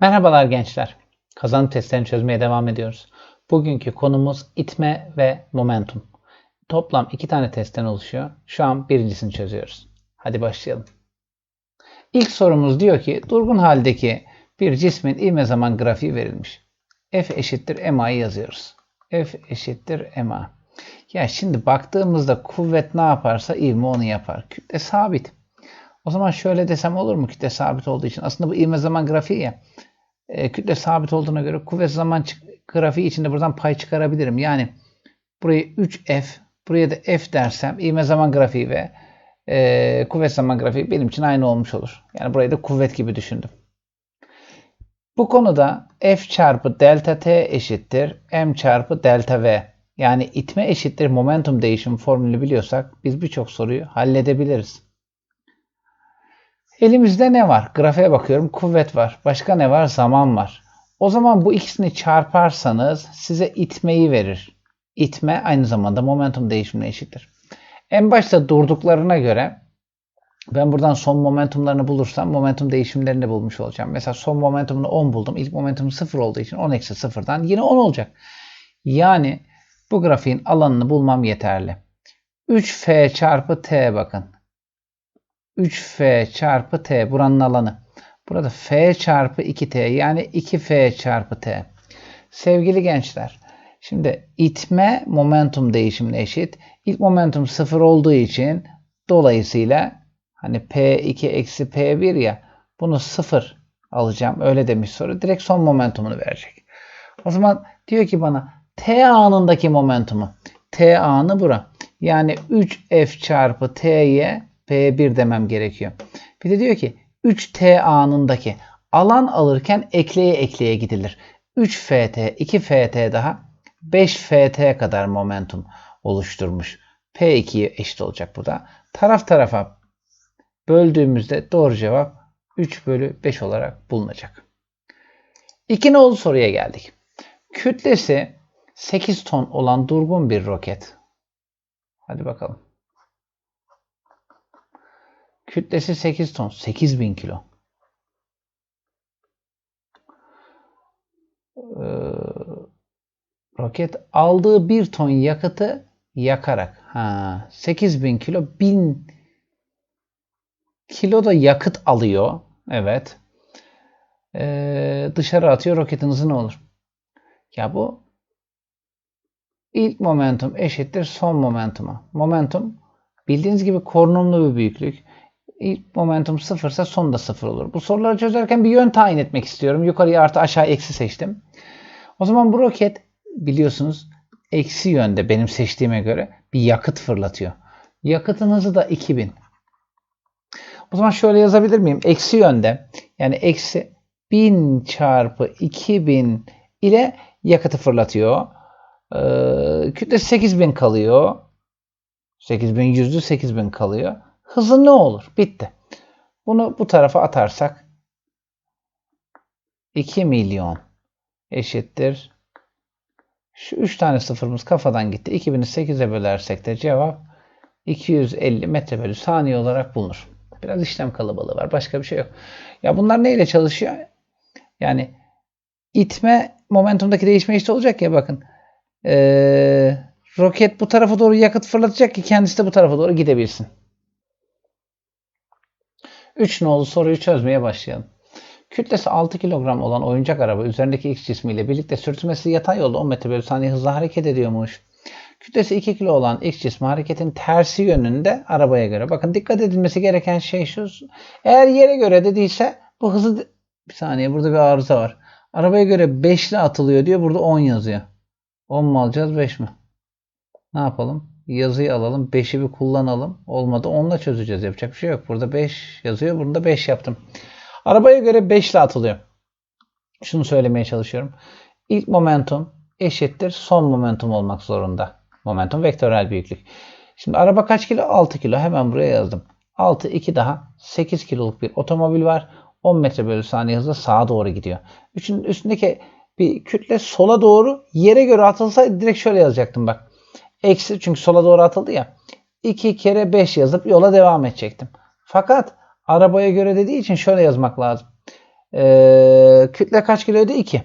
Merhabalar gençler. Kazanım testlerini çözmeye devam ediyoruz. Bugünkü konumuz itme ve momentum. Toplam iki tane testten oluşuyor. Şu an birincisini çözüyoruz. Hadi başlayalım. İlk sorumuz diyor ki durgun haldeki bir cismin ivme zaman grafiği verilmiş. F eşittir MA'yı yazıyoruz. F eşittir MA. Ya şimdi baktığımızda kuvvet ne yaparsa ivme onu yapar. Kütle sabit. O zaman şöyle desem olur mu kütle sabit olduğu için? Aslında bu ivme zaman grafiği ya. E, kütle sabit olduğuna göre kuvvet zaman grafiği içinde buradan pay çıkarabilirim. Yani burayı 3F, buraya da F dersem ivme zaman grafiği ve e, kuvvet zaman grafiği benim için aynı olmuş olur. Yani burayı da kuvvet gibi düşündüm. Bu konuda F çarpı delta T eşittir M çarpı delta V. Yani itme eşittir momentum değişim formülü biliyorsak biz birçok soruyu halledebiliriz. Elimizde ne var? Grafiğe bakıyorum. Kuvvet var. Başka ne var? Zaman var. O zaman bu ikisini çarparsanız size itmeyi verir. İtme aynı zamanda momentum değişimine eşittir. En başta durduklarına göre ben buradan son momentumlarını bulursam momentum değişimlerini bulmuş olacağım. Mesela son momentumunu 10 buldum. İlk momentum 0 olduğu için 10 eksi 0'dan yine 10 olacak. Yani bu grafiğin alanını bulmam yeterli. 3f çarpı t bakın. 3f çarpı t buranın alanı. Burada f çarpı 2t yani 2f çarpı t. Sevgili gençler, şimdi itme momentum değişimine eşit. İlk momentum 0 olduğu için dolayısıyla hani p2 eksi p1 ya bunu 0 alacağım. Öyle demiş soru. Direkt son momentumunu verecek. O zaman diyor ki bana t anındaki momentumu. t anı bura. Yani 3f çarpı t'ye P1 demem gerekiyor. Bir de diyor ki 3T anındaki alan alırken ekleye ekleye gidilir. 3FT, 2FT daha 5FT kadar momentum oluşturmuş. P2'ye eşit olacak bu da. Taraf tarafa böldüğümüzde doğru cevap 3 bölü 5 olarak bulunacak. İki nolu soruya geldik. Kütlesi 8 ton olan durgun bir roket. Hadi bakalım. Kütlesi 8 ton. 8000 kilo. Ee, roket aldığı 1 ton yakıtı yakarak. Ha, 8000 kilo 1000 kilo da yakıt alıyor. Evet. Ee, dışarı atıyor. Roketin hızı ne olur? Ya bu ilk momentum eşittir son momentuma. Momentum bildiğiniz gibi korunumlu bir büyüklük. İlk momentum sıfırsa son da sıfır olur. Bu soruları çözerken bir yön tayin etmek istiyorum. Yukarıya artı aşağı eksi seçtim. O zaman bu roket biliyorsunuz eksi yönde benim seçtiğime göre bir yakıt fırlatıyor. Yakıtın hızı da 2000. O zaman şöyle yazabilir miyim? Eksi yönde yani eksi 1000 çarpı 2000 ile yakıtı fırlatıyor. Ee, kütlesi 8000 kalıyor. 8000 yüzde 8000 kalıyor. Hızı ne olur? Bitti. Bunu bu tarafa atarsak 2 milyon eşittir. Şu 3 tane sıfırımız kafadan gitti. 2000'i 8'e bölersek de cevap 250 metre bölü saniye olarak bulunur. Biraz işlem kalabalığı var. Başka bir şey yok. Ya bunlar neyle çalışıyor? Yani itme momentumdaki değişme işte olacak ya bakın. Ee, roket bu tarafa doğru yakıt fırlatacak ki kendisi de bu tarafa doğru gidebilsin. 3 nolu soruyu çözmeye başlayalım. Kütlesi 6 kilogram olan oyuncak araba üzerindeki X cismiyle birlikte sürtünmesi yatay yolda 10 metre bölü saniye hızla hareket ediyormuş. Kütlesi 2 kilo olan X cismi hareketin tersi yönünde arabaya göre. Bakın dikkat edilmesi gereken şey şu. Eğer yere göre dediyse bu hızı bir saniye burada bir arıza var. Arabaya göre 5 ile atılıyor diyor. Burada 10 yazıyor. 10 mu alacağız 5 mi? Ne yapalım? Yazıyı alalım. 5'i bir kullanalım. Olmadı 10'la çözeceğiz. Yapacak bir şey yok. Burada 5 yazıyor. Burada 5 yaptım. Arabaya göre 5 ile atılıyor. Şunu söylemeye çalışıyorum. İlk momentum eşittir son momentum olmak zorunda. Momentum vektörel büyüklük. Şimdi araba kaç kilo? 6 kilo. Hemen buraya yazdım. 6, 2 daha 8 kiloluk bir otomobil var. 10 metre bölü saniye hızla sağa doğru gidiyor. Üçün üstündeki bir kütle sola doğru yere göre atılsaydı direkt şöyle yazacaktım bak. Eksi çünkü sola doğru atıldı ya. 2 kere 5 yazıp yola devam edecektim. Fakat arabaya göre dediği için şöyle yazmak lazım. Ee, kütle kaç kiloydu? 2.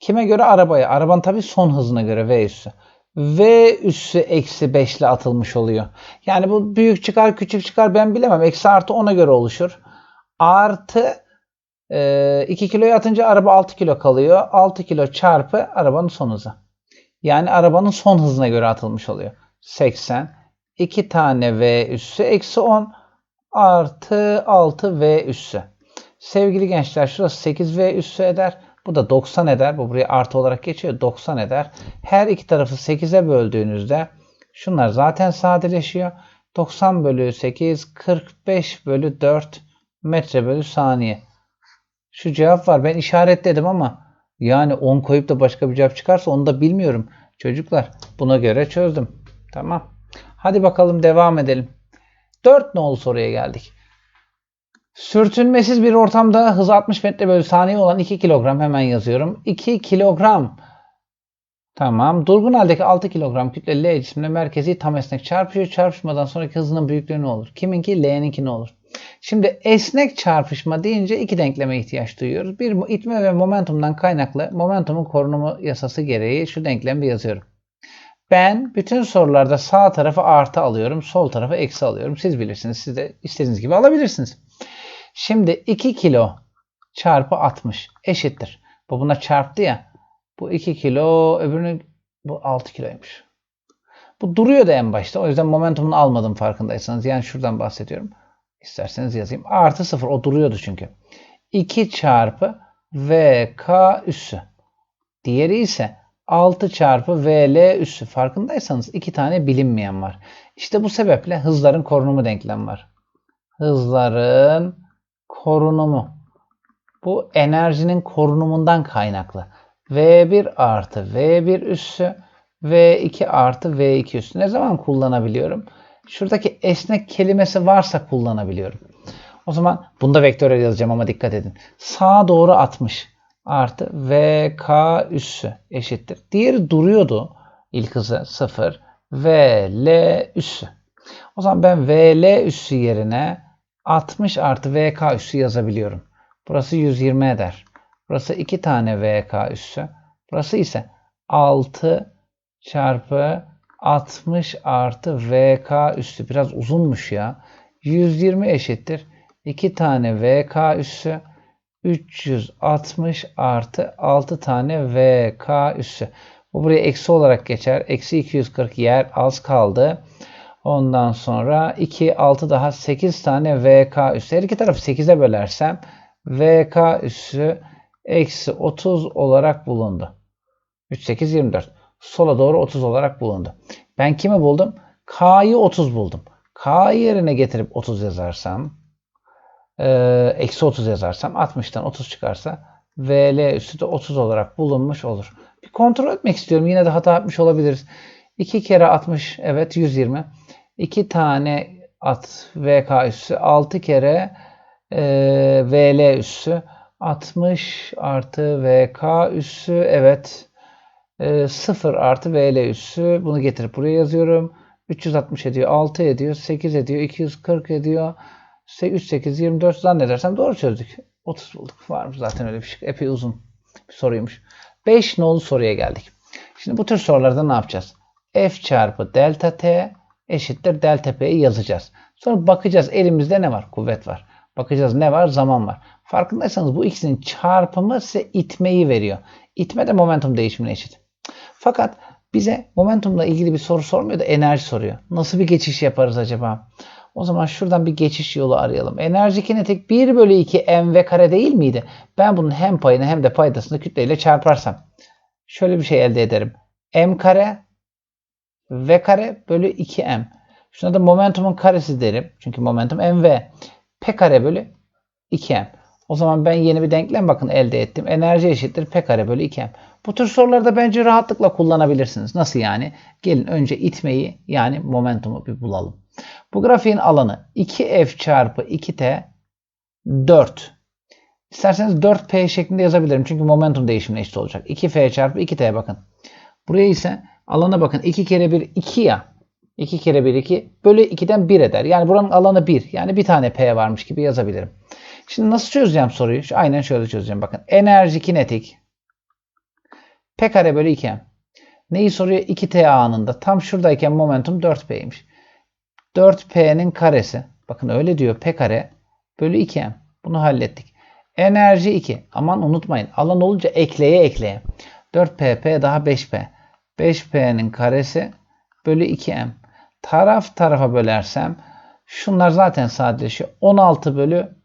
Kime göre? Arabaya. Arabanın tabii son hızına göre V üssü. V üssü eksi 5 ile atılmış oluyor. Yani bu büyük çıkar küçük çıkar ben bilemem. Eksi artı ona göre oluşur. Artı e, 2 kiloyu atınca araba 6 kilo kalıyor. 6 kilo çarpı arabanın son hızı. Yani arabanın son hızına göre atılmış oluyor. 80. 2 tane V üssü eksi 10 artı 6 V üssü. Sevgili gençler şurası 8V üssü eder. Bu da 90 eder. Bu buraya artı olarak geçiyor. 90 eder. Her iki tarafı 8'e böldüğünüzde şunlar zaten sadeleşiyor. 90 bölü 8 45 bölü 4 metre bölü saniye. Şu cevap var. Ben işaretledim ama yani 10 koyup da başka bir cevap çıkarsa onu da bilmiyorum. Çocuklar buna göre çözdüm. Tamam. Hadi bakalım devam edelim. 4 nolu soruya geldik. Sürtünmesiz bir ortamda hız 60 metre bölü saniye olan 2 kilogram hemen yazıyorum. 2 kilogram. Tamam. Durgun haldeki 6 kilogram kütle L cismine merkezi tam esnek çarpışıyor. Çarpışmadan sonraki hızının büyüklüğü ne olur? Kiminki? L'ninki ne olur? Şimdi esnek çarpışma deyince iki denkleme ihtiyaç duyuyoruz. Bir itme ve momentumdan kaynaklı momentumun korunumu yasası gereği şu denklemi yazıyorum. Ben bütün sorularda sağ tarafı artı alıyorum, sol tarafı eksi alıyorum. Siz bilirsiniz. Siz de istediğiniz gibi alabilirsiniz. Şimdi 2 kilo çarpı 60 eşittir. Bu buna çarptı ya. Bu 2 kilo öbürünün bu 6 kiloymuş. Bu duruyordu en başta. O yüzden momentumunu almadım farkındaysanız. Yani şuradan bahsediyorum. İsterseniz yazayım. Artı 0 o duruyordu çünkü. 2 çarpı VK üssü. Diğeri ise 6 çarpı VL üssü. Farkındaysanız iki tane bilinmeyen var. İşte bu sebeple hızların korunumu denklem var. Hızların korunumu. Bu enerjinin korunumundan kaynaklı. V1 artı V1 üssü V2 artı V2 üssü. Ne zaman kullanabiliyorum? Şuradaki esnek kelimesi varsa kullanabiliyorum. O zaman bunda vektörel yazacağım ama dikkat edin. Sağa doğru 60 artı VK üssü eşittir. Diğeri duruyordu. İlk hızı 0. VL üssü. O zaman ben VL üssü yerine 60 artı VK üssü yazabiliyorum. Burası 120 eder. Burası 2 tane VK üssü. Burası ise 6 çarpı 60 artı VK üssü. Biraz uzunmuş ya. 120 eşittir. 2 tane VK üssü. 360 artı 6 tane VK üssü. Bu buraya eksi olarak geçer. Eksi 240 yer az kaldı. Ondan sonra 2, 6 daha 8 tane VK üssü. Her iki tarafı 8'e bölersem VK üssü eksi 30 olarak bulundu. 3, 8, 24. Sola doğru 30 olarak bulundu. Ben kimi buldum? K'yı 30 buldum. K yerine getirip 30 yazarsam eksi 30 yazarsam 60'tan 30 çıkarsa VL üssü de 30 olarak bulunmuş olur. Bir kontrol etmek istiyorum. Yine de hata yapmış olabiliriz. 2 kere 60 evet 120. 2 tane at VK üssü 6 kere e, VL üssü 60 artı VK üssü evet e, 0 artı VL üssü bunu getirip buraya yazıyorum. 360 ediyor 6 ediyor 8 ediyor 240 ediyor 3 8 24 zannedersem doğru çözdük. 30 bulduk. Var mı zaten öyle bir şey. Epey uzun bir soruymuş. 5 nolu soruya geldik. Şimdi bu tür sorularda ne yapacağız? F çarpı delta T eşittir delta P'yi yazacağız. Sonra bakacağız elimizde ne var? Kuvvet var. Bakacağız ne var? Zaman var. Farkındaysanız bu ikisinin çarpımı size itmeyi veriyor. İtme de momentum değişimine eşit. Fakat bize momentumla ilgili bir soru sormuyor da enerji soruyor. Nasıl bir geçiş yaparız acaba? O zaman şuradan bir geçiş yolu arayalım. Enerji kinetik 1 bölü 2 mv kare değil miydi? Ben bunun hem payını hem de paydasını kütleyle çarparsam şöyle bir şey elde ederim. m kare v kare bölü 2m. Şuna da momentumun karesi derim. Çünkü momentum mv. p kare bölü 2m. O zaman ben yeni bir denklem bakın elde ettim. Enerji eşittir p kare bölü 2m. Bu tür sorularda bence rahatlıkla kullanabilirsiniz. Nasıl yani? Gelin önce itmeyi yani momentumu bir bulalım. Bu grafiğin alanı 2f çarpı 2t 4. İsterseniz 4p şeklinde yazabilirim. Çünkü momentum değişimine eşit olacak. 2f çarpı 2t bakın. Buraya ise alana bakın. 2 kere 1 2 ya. 2 kere 1 2 bölü 2'den 1 eder. Yani buranın alanı 1. Yani bir tane p varmış gibi yazabilirim. Şimdi nasıl çözeceğim soruyu? Şu, aynen şöyle çözeceğim. Bakın enerji kinetik P kare bölü 2M. Neyi soruyor? 2T anında. Tam şuradayken momentum 4P'ymiş. 4P'nin karesi. Bakın öyle diyor. P kare bölü 2M. Bunu hallettik. Enerji 2. Aman unutmayın. Alan olunca ekleye ekleye. 4pp daha 5p. 5p'nin karesi bölü 2m. Taraf tarafa bölersem şunlar zaten sadeleşiyor. 16 bölü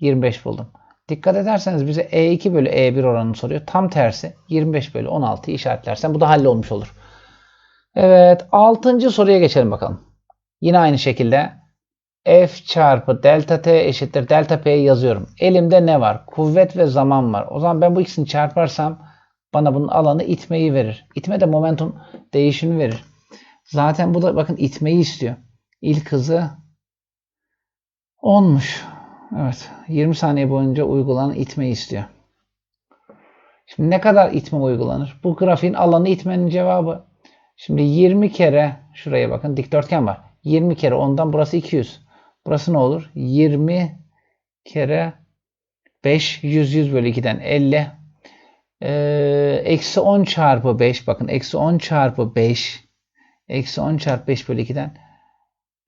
25 buldum. Dikkat ederseniz bize E2 bölü E1 oranını soruyor. Tam tersi 25 bölü 16'yı işaretlersem bu da hallolmuş olur. Evet 6. soruya geçelim bakalım. Yine aynı şekilde F çarpı delta T eşittir delta P'yi yazıyorum. Elimde ne var? Kuvvet ve zaman var. O zaman ben bu ikisini çarparsam bana bunun alanı itmeyi verir. İtme de momentum değişimi verir. Zaten bu da bakın itmeyi istiyor. İlk hızı 10'muş. Evet. 20 saniye boyunca uygulanan itmeyi istiyor. Şimdi ne kadar itme uygulanır? Bu grafiğin alanı itmenin cevabı. Şimdi 20 kere şuraya bakın dikdörtgen var. 20 kere ondan burası 200. Burası ne olur? 20 kere 5 100 100 bölü 2'den 50. Ee, eksi 10 çarpı 5 bakın eksi 10 çarpı 5 eksi 10 çarpı 5 bölü 2'den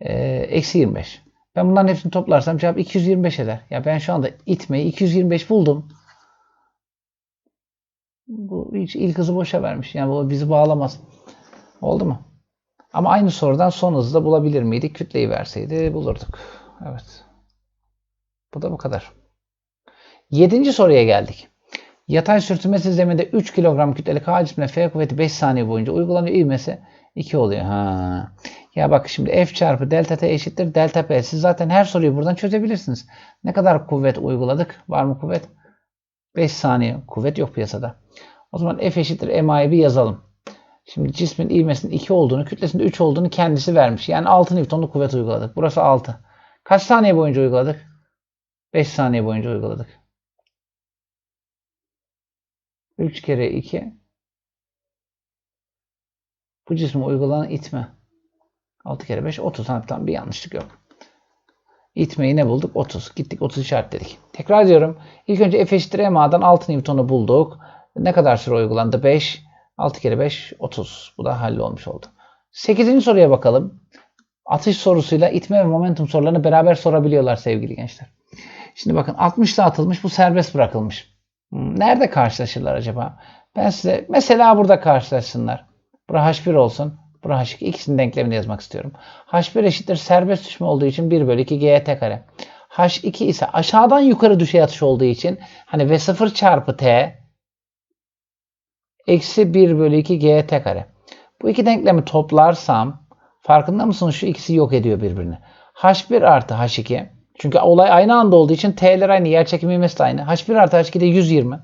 e, eksi 25. Ben bunların hepsini toplarsam cevap 225 eder. Ya ben şu anda itmeyi 225 buldum. Bu hiç ilk hızı boşa vermiş. Yani bu bizi bağlamaz. Oldu mu? Ama aynı sorudan son hızı da bulabilir miydik? Kütleyi verseydi bulurduk. Evet. Bu da bu kadar. Yedinci soruya geldik. Yatay sürtünmesiz zeminde 3 kilogram kütleli K cismine F kuvveti 5 saniye boyunca uygulanıyor. İvmesi 2 oluyor. Ha. Ya bak şimdi F çarpı delta T eşittir delta P. Siz zaten her soruyu buradan çözebilirsiniz. Ne kadar kuvvet uyguladık? Var mı kuvvet? 5 saniye. Kuvvet yok piyasada. O zaman F eşittir MA'yı bir yazalım. Şimdi cismin ivmesinin 2 olduğunu, kütlesinde 3 olduğunu kendisi vermiş. Yani 6 Newton'lu kuvvet uyguladık. Burası 6. Kaç saniye boyunca uyguladık? 5 saniye boyunca uyguladık. 3 kere 2 bu cisme uygulanan itme. 6 kere 5 30. Hatta bir yanlışlık yok. İtmeyi ne bulduk? 30. Gittik 30 işaretledik. Tekrar ediyorum. İlk önce F eşittir MA'dan 6 Newton'u bulduk. Ne kadar süre uygulandı? 5. 6 kere 5 30. Bu da hallolmuş oldu. 8. soruya bakalım. Atış sorusuyla itme ve momentum sorularını beraber sorabiliyorlar sevgili gençler. Şimdi bakın 60'ta atılmış bu serbest bırakılmış. Nerede karşılaşırlar acaba? Ben size mesela burada karşılaşsınlar. Bura H1 olsun. Bura H2. İkisinin denklemini yazmak istiyorum. H1 eşittir serbest düşme olduğu için 1 bölü 2 GT kare. H2 ise aşağıdan yukarı düşey atış olduğu için hani V0 çarpı T eksi 1 bölü 2 GT kare. Bu iki denklemi toplarsam farkında mısınız? Şu ikisi yok ediyor birbirini. H1 artı H2 çünkü olay aynı anda olduğu için T'ler aynı. Yer çekimi de aynı. H1 artı H2 de 120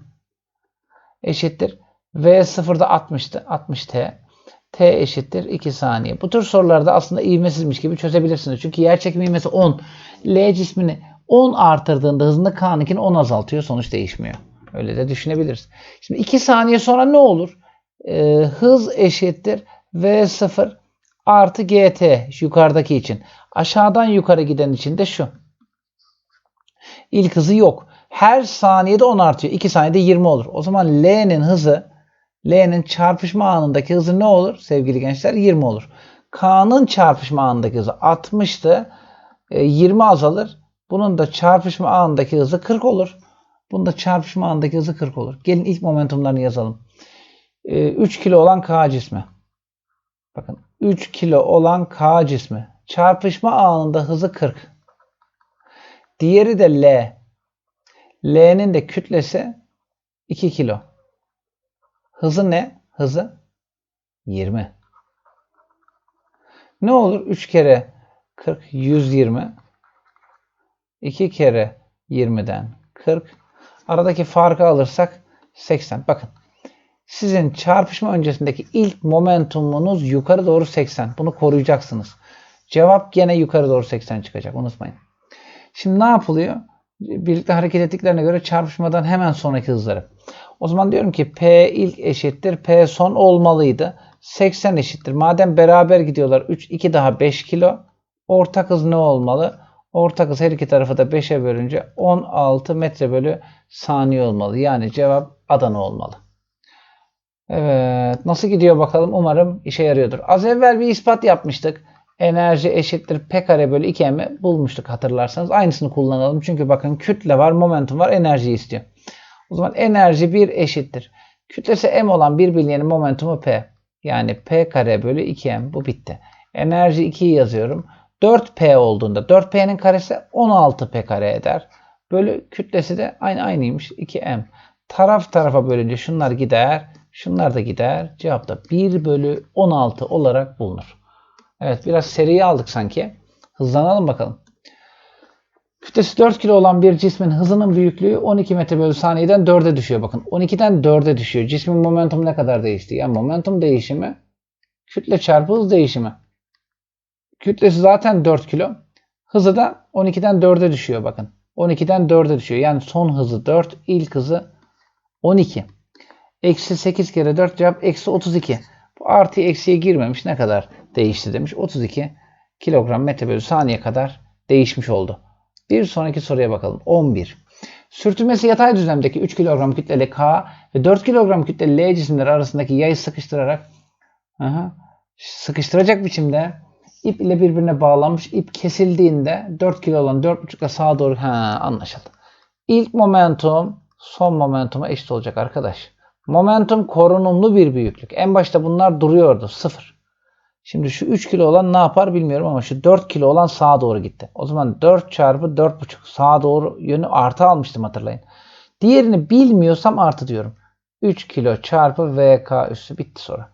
eşittir. V0'da 60'tı. 60 T. Eşittir 2 saniye. Bu tür sorularda aslında ivmesizmiş gibi çözebilirsiniz. Çünkü yer çekimi ivmesi 10. L cismini 10 artırdığında hızını K'nınkini 10 azaltıyor. Sonuç değişmiyor. Öyle de düşünebiliriz. Şimdi 2 saniye sonra ne olur? Ee, hız eşittir V0 artı GT yukarıdaki için. Aşağıdan yukarı giden için de şu. İlk hızı yok. Her saniyede 10 artıyor. 2 saniyede 20 olur. O zaman L'nin hızı L'nin çarpışma anındaki hızı ne olur sevgili gençler? 20 olur. K'nın çarpışma anındaki hızı 60'tı. 20 e, azalır. Bunun da çarpışma anındaki hızı 40 olur. Bunun da çarpışma anındaki hızı 40 olur. Gelin ilk momentumlarını yazalım. 3 e, kilo olan K cismi. Bakın 3 kilo olan K cismi. Çarpışma anında hızı 40. Diğeri de L. L'nin de kütlesi 2 kilo. Hızı ne? Hızı 20. Ne olur? 3 kere 40 120. 2 kere 20'den 40. Aradaki farkı alırsak 80. Bakın. Sizin çarpışma öncesindeki ilk momentumunuz yukarı doğru 80. Bunu koruyacaksınız. Cevap gene yukarı doğru 80 çıkacak. Unutmayın. Şimdi ne yapılıyor? Birlikte hareket ettiklerine göre çarpışmadan hemen sonraki hızları. O zaman diyorum ki P ilk eşittir P son olmalıydı. 80 eşittir. Madem beraber gidiyorlar 3 2 daha 5 kilo. Ortak hız ne olmalı? Orta hız her iki tarafı da 5'e bölünce 16 metre bölü saniye olmalı. Yani cevap Adana olmalı. Evet. Nasıl gidiyor bakalım? Umarım işe yarıyordur. Az evvel bir ispat yapmıştık. Enerji eşittir P kare bölü 2M'i bulmuştuk hatırlarsanız. Aynısını kullanalım. Çünkü bakın kütle var, momentum var, enerji istiyor. O zaman enerji 1 eşittir. Kütlesi M olan bir bilyenin momentumu P. Yani P kare bölü 2M. Bu bitti. Enerji 2'yi yazıyorum. 4P olduğunda 4P'nin karesi 16P kare eder. Bölü kütlesi de aynı aynıymış 2M. Taraf tarafa bölünce şunlar gider. Şunlar da gider. Cevap da 1 bölü 16 olarak bulunur. Evet biraz seriyi aldık sanki. Hızlanalım bakalım. Kütlesi 4 kilo olan bir cismin hızının büyüklüğü 12 metre bölü saniyeden 4'e düşüyor. Bakın 12'den 4'e düşüyor. Cismin momentumu ne kadar değişti? Yani momentum değişimi kütle çarpı hız değişimi. Kütlesi zaten 4 kilo. Hızı da 12'den 4'e düşüyor bakın. 12'den 4'e düşüyor. Yani son hızı 4, ilk hızı 12. Eksi 8 kere 4 cevap eksi 32. Bu artı eksiye girmemiş. Ne kadar değişti demiş. 32 kilogram metre bölü saniye kadar değişmiş oldu. Bir sonraki soruya bakalım. 11. Sürtünmesi yatay düzlemdeki 3 kilogram kütleli K ve 4 kilogram kütleli L cisimleri arasındaki yayı sıkıştırarak aha, sıkıştıracak biçimde ip ile birbirine bağlanmış. ip kesildiğinde 4 kilo olan 4,5 ile sağa doğru ha, anlaşıldı. İlk momentum son momentuma eşit olacak arkadaş. Momentum korunumlu bir büyüklük. En başta bunlar duruyordu. Sıfır. Şimdi şu 3 kilo olan ne yapar bilmiyorum ama şu 4 kilo olan sağa doğru gitti. O zaman 4 çarpı 4,5 sağa doğru yönü artı almıştım hatırlayın. Diğerini bilmiyorsam artı diyorum. 3 kilo çarpı VK üssü bitti sonra.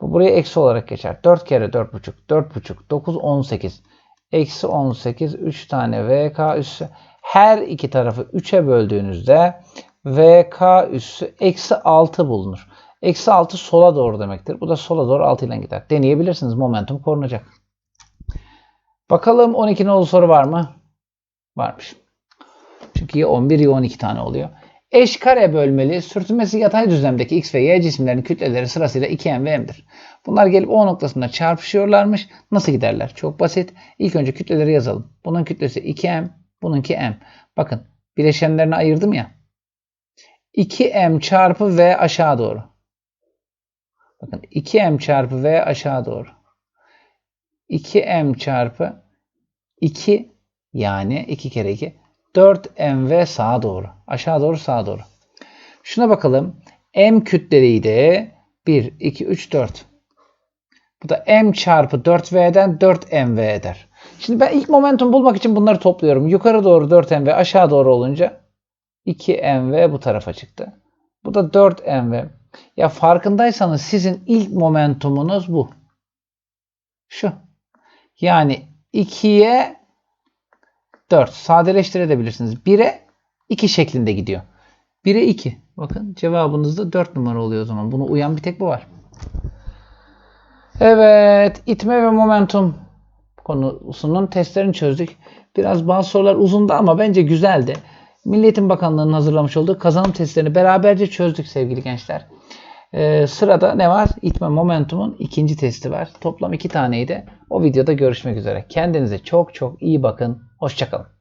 Bu buraya eksi olarak geçer. 4 kere 4,5 4,5 9 18. Eksi 18 3 tane VK üssü. Her iki tarafı 3'e böldüğünüzde VK üssü eksi 6 bulunur. Eksi 6 sola doğru demektir. Bu da sola doğru 6 ile gider. Deneyebilirsiniz. Momentum korunacak. Bakalım 12 nolu soru var mı? Varmış. Çünkü ya 11 ya 12 tane oluyor. Eş kare bölmeli sürtünmesi yatay düzlemdeki x ve y cisimlerin kütleleri sırasıyla 2m ve m'dir. Bunlar gelip O noktasında çarpışıyorlarmış. Nasıl giderler? Çok basit. İlk önce kütleleri yazalım. Bunun kütlesi 2m, bununki m. Bakın bileşenlerini ayırdım ya. 2m çarpı v aşağı doğru. Bakın 2m çarpı v aşağı doğru. 2m çarpı 2 yani 2 kere 2 4mv sağa doğru. Aşağı doğru sağa doğru. Şuna bakalım. M kütleliydi. 1, 2, 3, 4. Bu da m çarpı 4v'den 4mv eder. Şimdi ben ilk momentum bulmak için bunları topluyorum. Yukarı doğru 4mv aşağı doğru olunca 2mv bu tarafa çıktı. Bu da 4mv. Ya farkındaysanız sizin ilk momentumunuz bu. Şu. Yani 2'ye 4. Sadeleştirebilirsiniz. 1'e 2 şeklinde gidiyor. 1'e 2. Bakın cevabınız da 4 numara oluyor o zaman. Bunu uyan bir tek bu var. Evet. itme ve momentum konusunun testlerini çözdük. Biraz bazı sorular uzundu ama bence güzeldi. Milli Eğitim Bakanlığı'nın hazırlamış olduğu kazanım testlerini beraberce çözdük sevgili gençler. Ee, sırada ne var? İtme momentumun ikinci testi var. Toplam iki taneydi. O videoda görüşmek üzere. Kendinize çok çok iyi bakın. Hoşçakalın.